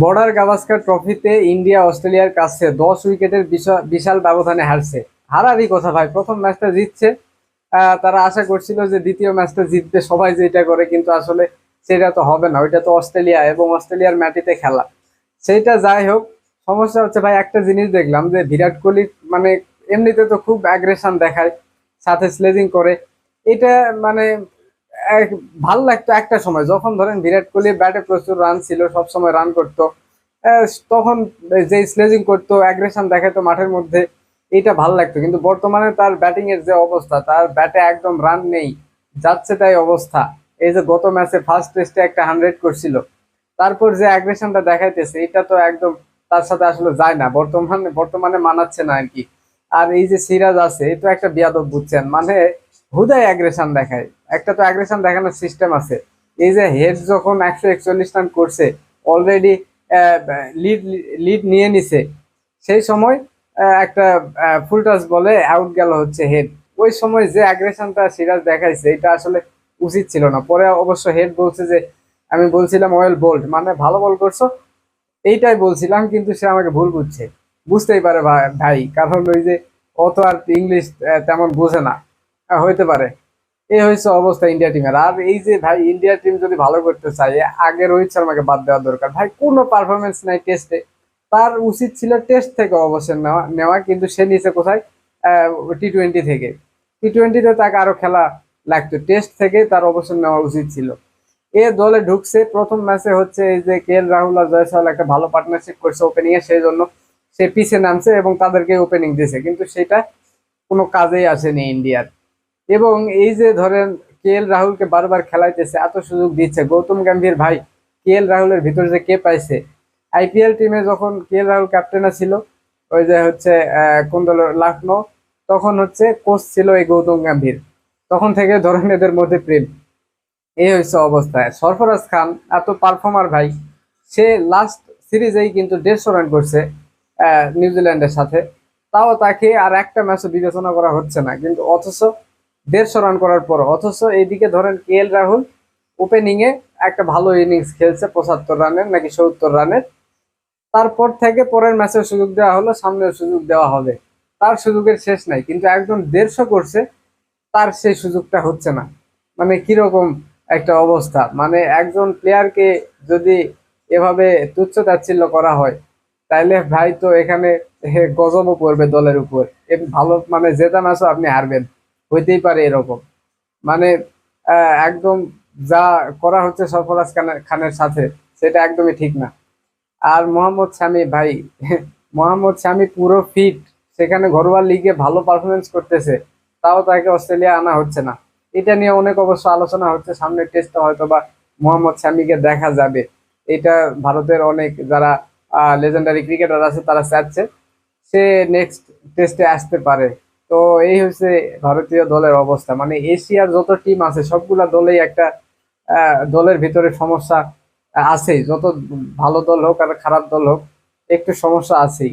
Border Gavaskar ট্রফিতে India অস্ট্রেলিয়ার কাছে দশ উইকেটের বিশা- বিশাল ব্যবধানে হারছে। হারারই কথা ভাই, প্রথম ম্যাচটা জিতছে। তারা আশা করছিল যে দ্বিতীয় ম্যাচটা জিতবে, সবাই যেটা করে, কিন্তু আসলে সেটা তো হবে না। ওইটা তো অস্ট্রেলিয়া এবং অস্ট্রেলিয়ার মাটিতে খেলা। সেইটা যাই হোক, সমস্যা হচ্ছে ভাই, একটা জিনিস দেখলাম যে বিরাট কোহলি মানে এমনিতে তো খুব অ্যাগ্রেশন দেখায়, সাথে স্লেজিং করে। এটা মানে ভালো লাগতো একটা সময়। যখন ধরেন বিরাট কোহলি ব্যাটে প্রচুর রান ছিল, সব সময় রান করতো তখন যে স্লেজিং করতো অ্যাগ্রেশন দেখাতো মাঠের মধ্যে এটা ভালো লাগতো। কিন্তু বর্তমানে তার ব্যাটিং এর যে অবস্থা, তার ব্যাটে একদম রান নেই, যাচ্ছে তাই অবস্থা। এই যে গত ম্যাচে ফার্স্ট টেস্টে একটা হান্ড্রেড করছিল, তারপর যে অ্যাগ্রেশনটা দেখাইতেছে, এটা তো একদম তার সাথে আসলে যায় না। বর্তমানে বর্তমানে মানাচ্ছে না আর কি আর এই যে সিরাজ আছে তো একটা বিয়াদব বুঝছেন মানে হুদায় অ্যাগ্রেশন দেখায়। একটা তো অ্যাগ্রেশন দেখানোর সিস্টেম আছে। এই যে হেড যখন একশো একচল্লিশ রান করছে অলরেডি লিড লিড নিয়ে নিছে, সেই সময় একটা ফুল টাচ বলে আউট গেল হচ্ছে হেড ওই সময় যে অ্যাগ্রেশনটা সিরাজ দেখাইছে, এটা আসলে উচিত ছিল না। পরে অবশ্য হেড বলছে যে, আমি বলছিলাম ওয়েল বোল্ড মানে ভালো বল করছ, এইটাই বলছিলাম, কিন্তু সে আমাকে ভুল বুঝছে। বুঝতেই পারে ভাই, কারণ ওই যে অত আর ইংলিশ তেমন বোঝে না। হইতে পারে। এই হয়েছে অবস্থা ইন্ডিয়া টিমের আর এই যে ভাই ইন্ডিয়া টিম যদি ভালো করতে চায় আগে রোহিত শর্মাকে বাদ দেওয়া দরকার। ভাই, কোনো পারফরমেন্স নাই টেস্টে তার উচিত ছিল টেস্ট থেকে অবসর নেওয়া নেওয়া, কিন্তু সে নিচে কোথায়? টি টোয়েন্টি থেকে। টি টোয়েন্টিতে তাকে আরও খেলা লাগতো। টেস্ট থেকে তার অবসর নেওয়া উচিত ছিল। এ দলে ঢুকছে। প্রথম ম্যাচে হচ্ছে এই যে কে এল রাহুল আর জয়সওয়াল একটা ভালো পার্টনারশিপ করছে ওপেনিং এ সেই জন্য সে পিছে নামছে এবং তাদেরকে ওপেনিং দিয়েছে। কিন্তু সেটা কোনো কাজেই আসেনি ইন্ডিয়ার এবং এই যে ধরেন কে এল রাহুলকে বারবার খেলাইতেছে, এত সুযোগ দিচ্ছে। গৌতম গম্ভীর ভাই, কে এল রাহুলের ভিতরে যে কে পাইছে? আইপিএল টিমে যখন কে এল রাহুল ক্যাপ্টেন ছিল, ওই যে হচ্ছে কোন দলের লখনৌ। তখন হচ্ছে কোচ ছিল এই গৌতম গম্ভীর। তখন থেকে ধরেন এদের মধ্যে প্রেম। এই হচ্ছে অবস্থায় সরফরাজ খান, এত পারফর্মার ভাই, সে লাস্ট সিরিজেই কিন্তু দেড়শো রান করছে নিউজিল্যান্ডের সাথে। তাও তাকে আর একটা ম্যাচও বিবেচনা করা হচ্ছে না। কিন্তু অথচ দেড়শো রান করার পর, অথচ এইদিকে ধরেন কে এল রাহুল ওপেনিং এ একটা ভালো ইনিংস খেলছে, পঁচাত্তর রানের নাকি সত্তর রানের তারপর থেকে পরের ম্যাচের সুযোগ দেওয়া হলো সামনের সুযোগ দেওয়া হবে। তার সুযোগের শেষ নাই, কিন্তু একজন দেড়শো করছে, তার সেই সুযোগটা হচ্ছে না। মানে কীরকম একটা অবস্থা? মানে একজন প্লেয়ারকে যদি এভাবে তুচ্ছ তাচ্ছিল্য করা হয়, তাইলে ভাই তো এখানে গজবও পড়বে দলের উপর। ভালো মানে জেতা ম্যাচও আপনি হারবেন। হইতেই পারে এরকম। মানে একদম যা করা হচ্ছে সরফরাজ খানের খানের সাথে, সেটা একদমই ঠিক না। আর মোহাম্মদ শামি, ভাই, মোহাম্মদ শামি পুরো ফিট সেখানে ঘরোয়া লিগে ভালো পারফরমেন্স করতেছে, তাও তাকে অস্ট্রেলিয়া আনা হচ্ছে না। এটা নিয়ে অনেক অবশ্য আলোচনা হচ্ছে, সামনের টেস্টে হয়তো বা মোহাম্মদ শামিকে দেখা যাবে। এটা ভারতের অনেক যারা লেজেন্ডারি ক্রিকেটার আছে, তারা চাচ্ছে, সে নেক্সট টেস্টে আসতে পারে। তো এই হচ্ছে ভারতীয় দলের অবস্থা। মানে এশিয়ার যত টিম আছে, সবগুলা দলেই একটা দলের ভিতরে সমস্যা আছেই। যত ভালো দল হোক আর খারাপ দল হোক, একটু সমস্যা আছেই।